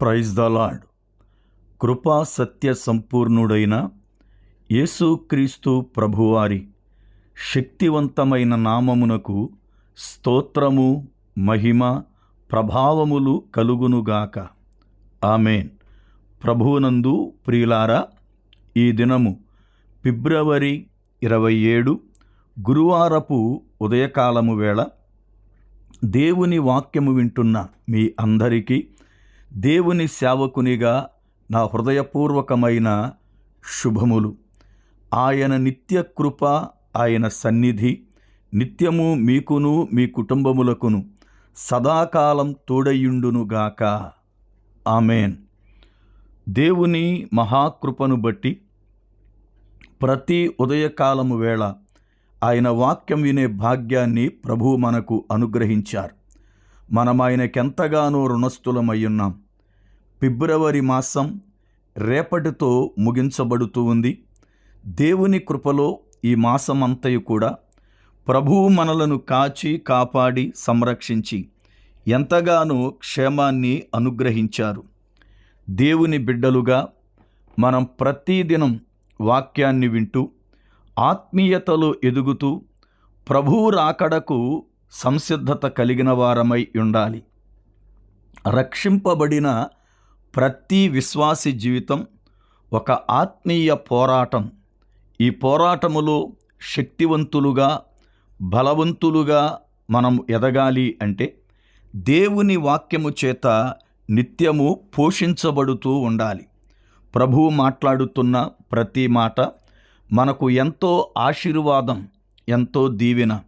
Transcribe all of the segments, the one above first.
Praise the lord కృపా సత్య సంపూర్ణుడైన యేసుక్రీస్తు ప్రభువారి శక్తివంతమైన నామమునకు స్తోత్రము మహిమ ప్రభావములు కలుగునుగాక. ఆమెన్. ప్రభువునందు ప్రియులారా ఈ దినము ఫిబ్రవరి ఇరవై ఏడు గురువారపు ఉదయకాలము వేళ దేవుని వాక్యము వింటున్న మీ అందరికీ దేవుని సేవకునిగా నా హృదయపూర్వకమైన శుభములు. ఆయన నిత్య కృప ఆయన సన్నిధి నిత్యము మీకును మీ కుటుంబములకును సదాకాలం తోడయుండునుగాక ఆమెన్. దేవుని మహాకృపను బట్టి ప్రతి ఉదయకాలము వేళ ఆయన వాక్యం వినే భాగ్యాన్ని ప్రభువు మనకు అనుగ్రహించారు. మనం ఆయనకెంతగానో రుణస్థులమయ్యున్నాం. ఫిబ్రవరి మాసం రేపటితో ముగించబడుతూ ఉంది. దేవుని కృపలో ఈ మాసమంతయు కూడా ప్రభువు మనలను కాచి కాపాడి సంరక్షించి ఎంతగానో క్షేమాన్ని అనుగ్రహించారు. దేవుని బిడ్డలుగా మనం ప్రతిదినం వాక్యాన్ని వింటూ ఆత్మీయతలో ఎదుగుతూ ప్రభువు రాకడకు సంసిద్ధత కలిగిన వారమై ఉండాలి. రక్షింపబడిన ప్రతి విశ్వాసి జీవితం ఒక ఆత్మీయ పోరాటం. ఈ పోరాటములో శక్తివంతులుగా బలవంతులుగా మనం ఎదగాలి అంటే దేవుని వాక్యము చేత నిత్యము పోషించబడుతూ ఉండాలి. ప్రభువు మాట్లాడుతున్న ప్రతి మాట మనకు ఎంతో ఆశీర్వాదం ఎంతో దీవెన.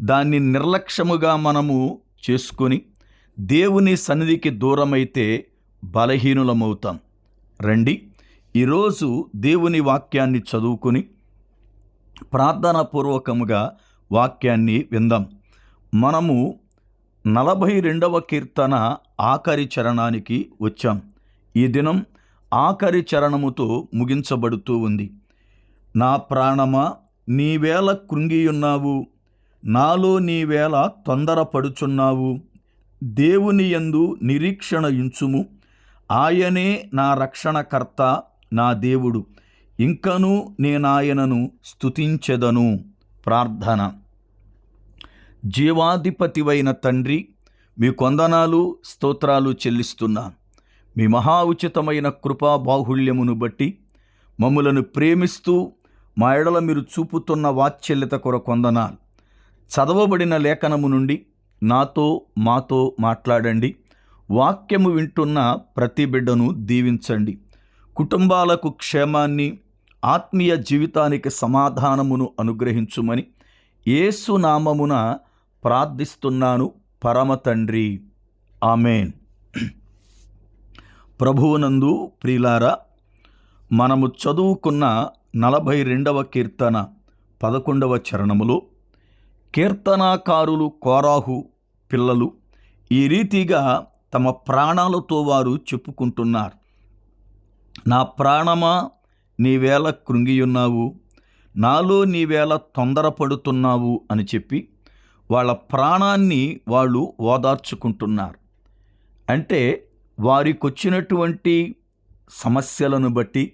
దాన్ని నిర్లక్ష్యముగా మనము చేసుకొని దేవుని సన్నిధికి దూరమైతే బలహీనులమవుతాం. రండి ఈరోజు దేవుని వాక్యాన్ని చదువుకుని ప్రార్థనాపూర్వకముగా వాక్యాన్ని విందాం. మనము నలభై రెండవ కీర్తన ఆఖరి చరణానికి వచ్చాం. ఈ దినం ఆఖరి చరణముతో ముగించబడుతూ ఉంది. నా ప్రాణమా నీవేళ కృంగియున్నావు. నాలో నీవేళ తొందరపడుచున్నావు. దేవుని యందు నిరీక్షణ ఇంచుము ఆయనే నా రక్షణకర్త నా దేవుడు. ఇంకనూ నేనాయనను స్తుతించెదను. ప్రార్థన. జీవాధిపతివైన తండ్రి మీ కొందనాలు స్తోత్రాలు చెల్లిస్తున్నాను మీ మహా ఉచితమైన కృపా బాహుళ్యమును బట్టి మమ్ములను ప్రేమిస్తూ మా ఎడల మీరు చూపుతున్న వాత్సల్యత కొర కొందనాలు. చదవబడిన లేఖనము నుండి నాతో మాతో మాట్లాడండి. వాక్యము వింటున్న ప్రతి బిడ్డను దీవించండి. కుటుంబాలకు క్షేమాన్ని ఆత్మీయ జీవితానికి సమాధానమును అనుగ్రహించుమని ఏసునామమున ప్రార్థిస్తున్నాను. పరమ తండ్రి. ఆమెన్. ప్రభువునందు ప్రిలారా మనము చదువుకున్న నలభై రెండవ కీర్తన పదకొండవ చరణములో కీర్తనాకారులు కోరాహు పిల్లలు ఈ రీతిగా తమ ప్రాణాలతో వారు చెప్పుకుంటున్నారు. నా ప్రాణమా నీవేళ కృంగియున్నావు. నాలో నీవేళ తొందరపడుతున్నావు అని చెప్పి వాళ్ళ ప్రాణాన్ని వాళ్ళు ఓదార్చుకుంటున్నారు. అంటే వారికొచ్చినటువంటి సమస్యలను బట్టి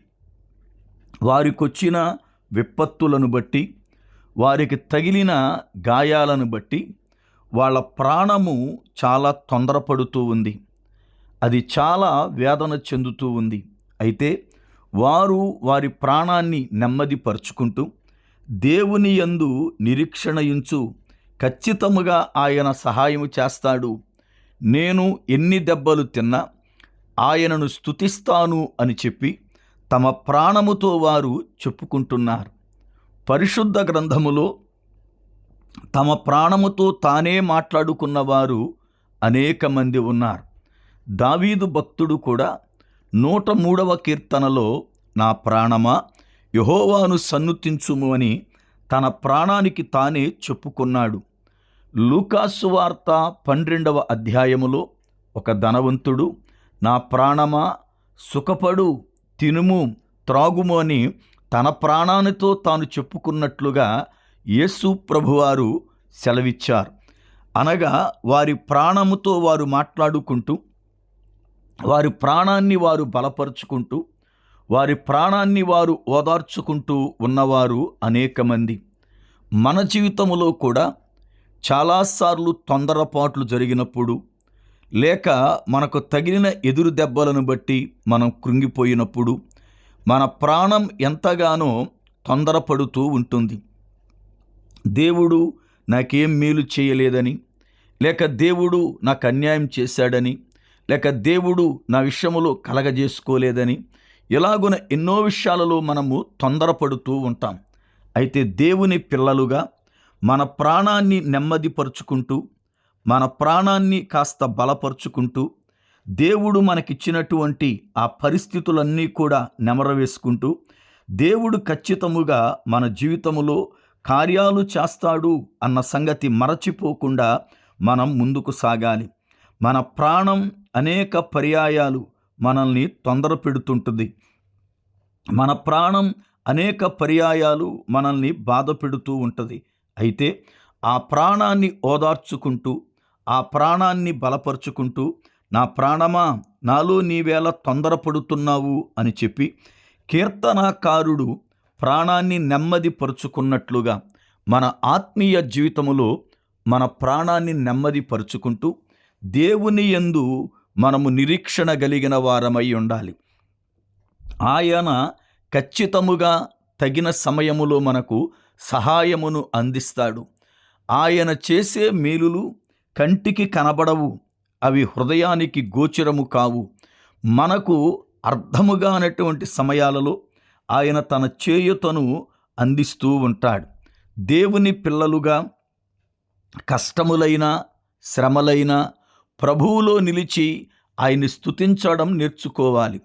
వారికొచ్చిన విపత్తులను బట్టి వారికి తగిలిన గాయాలను బట్టి వాళ్ళ ప్రాణము చాలా తొందరపడుతూ ఉంది. అది చాలా వేదన చెందుతూ ఉంది. అయితే వారు వారి ప్రాణాన్ని నెమ్మదిపరుచుకుంటూ దేవుని యందు నిరీక్షణయించు ఖచ్చితముగా ఆయన సహాయము చేస్తాడు. నేను ఎన్ని దెబ్బలు తిన్నా ఆయనను స్తుతిస్తాను అని చెప్పి తమ ప్రాణముతో వారు చెప్పుకుంటున్నారు. పరిశుద్ధ గ్రంథములో తమ ప్రాణముతో తానే మాట్లాడుకున్నవారు అనేక మంది ఉన్నారు. దావీదు భక్తుడు కూడా నూట మూడవ కీర్తనలో నా ప్రాణమా యహోవాను సన్నుతించుము అని తన ప్రాణానికి తానే చెప్పుకున్నాడు. లూకాసు వార్త పన్నెండవ అధ్యాయములో ఒక ధనవంతుడు నా ప్రాణమా సుఖపడు తినుము త్రాగుము అని తన ప్రాణానితో తాను చెప్పుకున్నట్లుగా యేసు ప్రభువారు సెలవిచ్చారు. అనగా వారి ప్రాణముతో వారు మాట్లాడుకుంటూ వారి ప్రాణాన్ని వారు బలపరుచుకుంటూ వారి ప్రాణాన్ని వారు ఓదార్చుకుంటూ ఉన్నవారు అనేక మంది. మన జీవితంలో కూడా చాలాసార్లు తొందరపాట్లు జరిగినప్పుడు లేక మనకు తగిలిన ఎదురు దెబ్బలను బట్టి మనం కృంగిపోయినప్పుడు మన ప్రాణం ఎంతగానో తొందరపడుతూ ఉంటుంది. దేవుడు నాకేం మేలు చేయలేదని లేక దేవుడు నాకు అన్యాయం చేశాడని లేక దేవుడు నా విషయంలో కలగజేసుకోలేదని ఇలాగున ఎన్నో విషయాలలో మనము తొందరపడుతూ ఉంటాం. అయితే దేవుని పిల్లలుగా మన ప్రాణాన్ని నెమ్మదిపరుచుకుంటూ మన ప్రాణాన్ని కాస్త బలపరుచుకుంటూ దేవుడు మనకిచ్చినటువంటి ఆ పరిస్థితులన్నీ కూడా నెమరవేసుకుంటూ దేవుడు ఖచ్చితముగా మన జీవితములో కార్యాలు చేస్తాడు అన్న సంగతి మరచిపోకుండా మనం ముందుకు సాగాలి. మన ప్రాణం అనేక పర్యాయాలు మనల్ని తొందర పెడుతుంటుంది. మన ప్రాణం అనేక పర్యాయాలు మనల్ని బాధ పెడుతూ ఉంటుంది. అయితే ఆ ప్రాణాన్ని ఓదార్చుకుంటూ ఆ ప్రాణాన్ని బలపరుచుకుంటూ నా ప్రాణమా నాలో నీవేళ తొందరపడుతున్నావు అని చెప్పి కీర్తనాకారుడు ప్రాణాన్ని నెమ్మది పరుచుకున్నట్లుగా మన ఆత్మీయ జీవితములో మన ప్రాణాన్ని నెమ్మది పరుచుకుంటూ దేవుని యందు మనము నిరీక్షణ కలిగిన వారమై ఉండాలి. ఆయన ఖచ్చితముగా తగిన సమయములో మనకు సహాయమును అందిస్తాడు. ఆయన చేసే మేలులు కంటికి కనబడవు. అవి హృదయానికి గోచరము కావు. మనకు అర్థముగానటువంటి సమయాలలో ఆయన తన చేయుతను అందిస్తూ ఉంటాడు. దేవుని పిల్లలుగా కష్టములైన శ్రమలైన ప్రభువులో నిలిచి ఆయన్ని స్తుతించడం నేర్చుకోవాలి.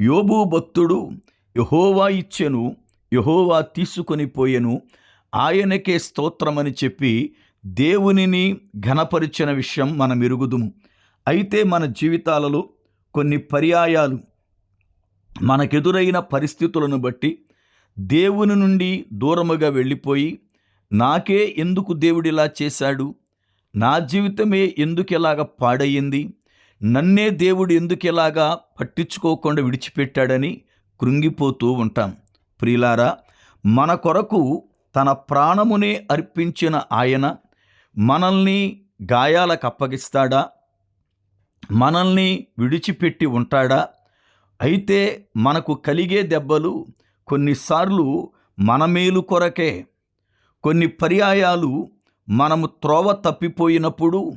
యోబు భక్తుడు యహోవా ఇచ్చెను యహోవా తీసుకొని పోయెను ఆయనకే స్తోత్రమని చెప్పి దేవునిని ఘనపరిచిన విషయం మనం ఎరుగుదుము అయితే మన జీవితాలలో కొన్ని పర్యాయాలు మనకెదురైన పరిస్థితులను బట్టి దేవుని నుండి దూరముగా వెళ్ళిపోయి నాకే ఎందుకు దేవుడిలా చేశాడు? నా జీవితమే ఎందుకు ఇలాగ పాడయ్యింది? నన్నే దేవుడు ఎందుకు ఇలాగా పట్టించుకోకుండా విడిచిపెట్టాడని కృంగిపోతూ ఉంటాం. ప్రియులారా మన కొరకు తన ప్రాణమునే అర్పించిన ఆయన మనల్ని గాయాలకు అప్పగిస్తాడా? మనల్ని విడిచిపెట్టి ఉంటాడా? అయితే మనకు కలిగే దెబ్బలు కొన్నిసార్లు మన మేలు కొరకే. కొన్ని పర్యాయాలు మనము త్రోవ తప్పిపోయినప్పుడు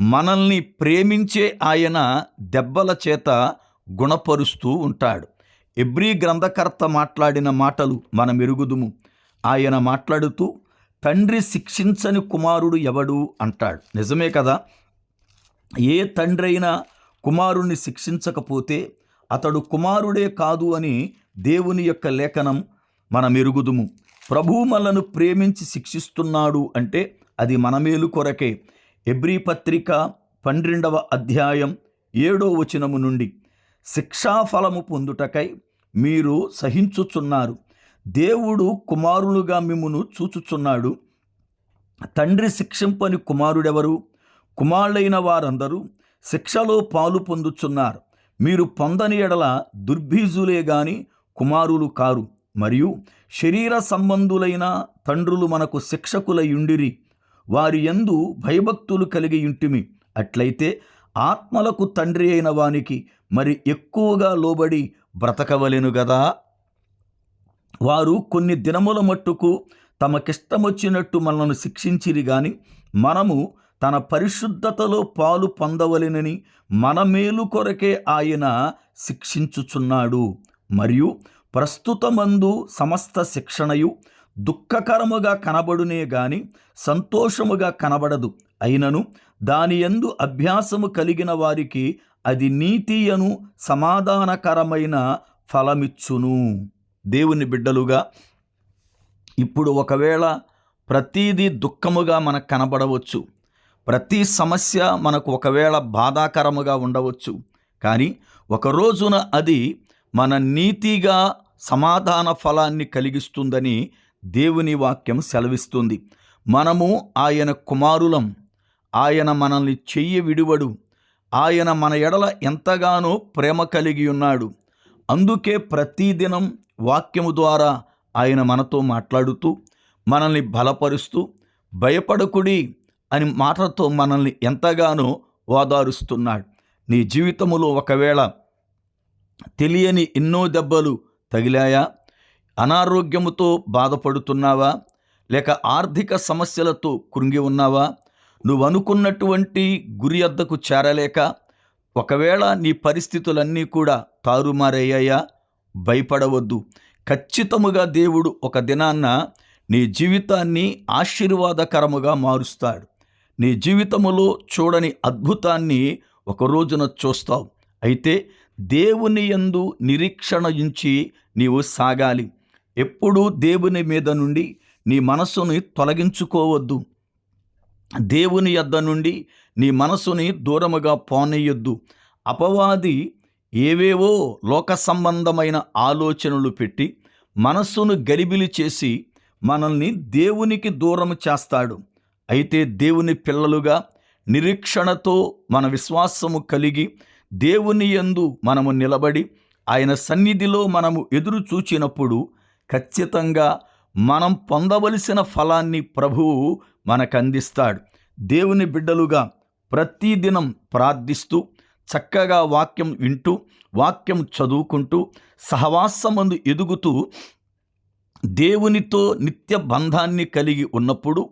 మనల్ని ప్రేమించే ఆయన దెబ్బల చేత గుణపరుస్తూ ఉంటాడు. ఎబ్రీ గ్రంథకర్త మాట్లాడిన మాటలు మనం ఎరుగుదుము ఆయన మాట్లాడుతూ తండ్రి శిక్షించని కుమారుడు ఎవడు? అంటాడు. నిజమే కదా? ఏ తండ్రి అయినా కుమారుణ్ణి శిక్షించకపోతే అతడు కుమారుడే కాదు అని దేవుని యొక్క లేఖనం మన మెరుగుదుము ప్రభువు మనను ప్రేమించి శిక్షిస్తున్నాడు అంటే అది మన మేలు కొరకే. ఎబ్రీ పత్రిక పన్నెండవ అధ్యాయం ఏడో వచనము నుండి శిక్షాఫలము పొందుటకై మీరు సహించుచున్నారు. దేవుడు కుమారులుగా మిమ్మును చూచుచున్నాడు. తండ్రి శిక్షింపని కుమారుడెవరు? కుమారులైన వారందరూ శిక్షలో పాలు పొందుచున్నారు. మీరు పొందని ఎడల దుర్బీజులే గాని కుమారులు కారు. మరియు శరీర సంబంధులైన తండ్రులు మనకు శిక్షకులయుండిరి. వారి యందు భయభక్తులు కలిగి ఇంటిమి అట్లయితే ఆత్మలకు తండ్రి అయిన వానికి మరి ఎక్కువగా లోబడి బ్రతకవలెను గదా? వారు కొన్ని దినముల మట్టుకు తమకిష్టమొచ్చినట్టు మనల్ని శిక్షించిరి గాని మనము తన పరిశుద్ధతలో పాలు పొందవలెనని మన మేలు కొరకే ఆయన శిక్షించుచున్నాడు. మరియు ప్రస్తుతమందు సమస్త శిక్షణయు దుఃఖకరముగా కనబడునే గాని సంతోషముగా కనబడదు. అయినను దాని యందు అభ్యాసము కలిగిన వారికి అది నీతియను సమాధానకరమైన ఫలమిచ్చును. దేవుని బిడ్డలుగా ఇప్పుడు ఒకవేళ ప్రతీది దుఃఖముగా మనకు కనబడవచ్చు. ప్రతి సమస్య మనకు ఒకవేళ బాధాకరముగా ఉండవచ్చు. కానీ ఒక రోజున అది మన నీతిగా సమాధాన ఫలాన్ని కలిగిస్తుందని దేవుని వాక్యం సెలవిస్తుంది. మనము ఆయన కుమారులం. ఆయన మనల్ని చెయ్యి విడువడు. ఆయన మన ఎడల ఎంతగానో ప్రేమ కలిగి ఉన్నాడు. అందుకే ప్రతిదినం వాక్యము ద్వారా ఆయన మనతో మాట్లాడుతూ మనల్ని బలపరుస్తూ భయపడకుడి. అని మాటతో మనల్ని ఎంతగానో ఓదారుస్తున్నాడు నీ జీవితములో ఒకవేళ తెలియని ఎన్నో దెబ్బలు తగిలాయా? అనారోగ్యముతో బాధపడుతున్నావా? లేక ఆర్థిక సమస్యలతో కృంగి ఉన్నావా? నువ్వు అనుకున్నటువంటి గురి అద్దకు చేరలేక ఒకవేళ నీ పరిస్థితులన్నీ కూడా తారుమారయ్యాయా? భయపడవద్దు. ఖచ్చితముగా దేవుడు ఒక దినాన్న నీ జీవితాన్ని ఆశీర్వాదకరముగా మారుస్తాడు. నీ జీవితములో చూడని అద్భుతాన్ని ఒక రోజున చూస్తావు. అయితే దేవుని యందు నిరీక్షణ ఉంచి నీవు సాగాలి. ఎప్పుడూ దేవుని మీద నుండి నీ మనస్సుని తొలగించుకోవద్దు. దేవుని యొద్ద నుండి నీ మనసుని దూరముగా పోనీయొద్దు. అపవాది ఏవేవో లోక సంబంధమైన ఆలోచనలు పెట్టి మనస్సును గలిబిలి చేసి మనల్ని దేవునికి దూరం చేస్తాడు. అయితే దేవుని పిల్లలుగా నిరీక్షణతో మన విశ్వాసము కలిగి దేవుని యందు మనము నిలబడి ఆయన సన్నిధిలో మనము ఎదురు చూచినప్పుడు ఖచ్చితంగా మనం పొందవలసిన ఫలాన్ని ప్రభువు మనకు అందిస్తాడు. దేవుని బిడ్డలుగా ప్రతిదినం ప్రార్థిస్తూ చక్కగా వాక్యం వింటూ వాక్యం చదువుకుంటూ సహవాసమందు ఎదుగుతూ దేవునితో నిత్య బంధాన్ని కలిగి ఉన్నప్పుడు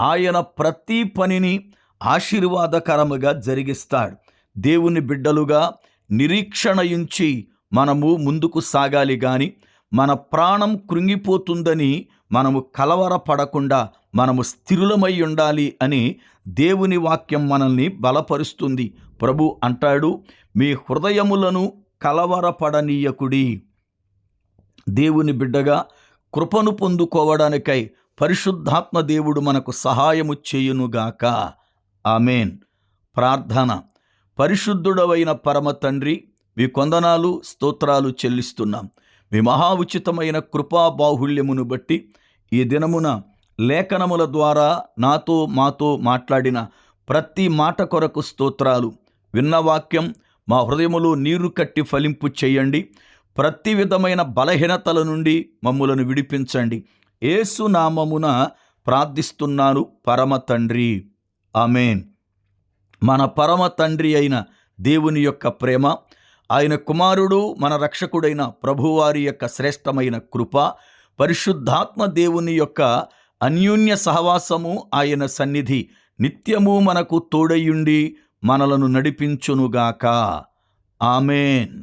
ఆయన ప్రతి పనిని ఆశీర్వాదకరముగా జరిగిస్తాడు. దేవుని బిడ్డలుగా నిరీక్షణయుంచి మనము ముందుకు సాగాలి గాని మన ప్రాణం కృంగిపోతుందని మనము కలవరపడకుండా మనము స్థిరులమై ఉండాలి అని దేవుని వాక్యం మనల్ని బలపరుస్తుంది. ప్రభు అంటాడు మీ హృదయములను కలవరపడనీయకుడి దేవుని బిడ్డగా కృపను పొందుకోవడానికై పరిశుద్ధాత్మ దేవుడు మనకు సహాయము చేయునుగాక. ఆమెన్. ప్రార్థన. పరిశుద్ధుడవైన పరమ తండ్రి మీ కొందనాలు స్తోత్రాలు చెల్లిస్తున్నాం. మీ మహా ఉచితమైన కృపా బాహుళ్యమును బట్టి ఈ దినమున లేఖనముల ద్వారా నాతో మాతో మాట్లాడిన ప్రతి మాట కొరకు స్తోత్రాలు. విన్న వాక్యం మా హృదయములో నీరు కట్టి ఫలింపు చేయండి. ప్రతి విధమైన బలహీనతల నుండి మమ్ములను విడిపించండి. ఏసు నామమున ప్రార్థిస్తున్నాను పరమ తండ్రి. ఆమెన్. మన పరమ తండ్రి అయిన దేవుని యొక్క ప్రేమ ఆయన కుమారుడు మన రక్షకుడైన ప్రభువారి యొక్క శ్రేష్టమైన కృప పరిశుద్ధాత్మ దేవుని యొక్క అన్యోన్య సహవాసము ఆయన సన్నిధి నిత్యము మనకు తోడయుండి మనలను నడిపించునుగాక. ఆమెన్.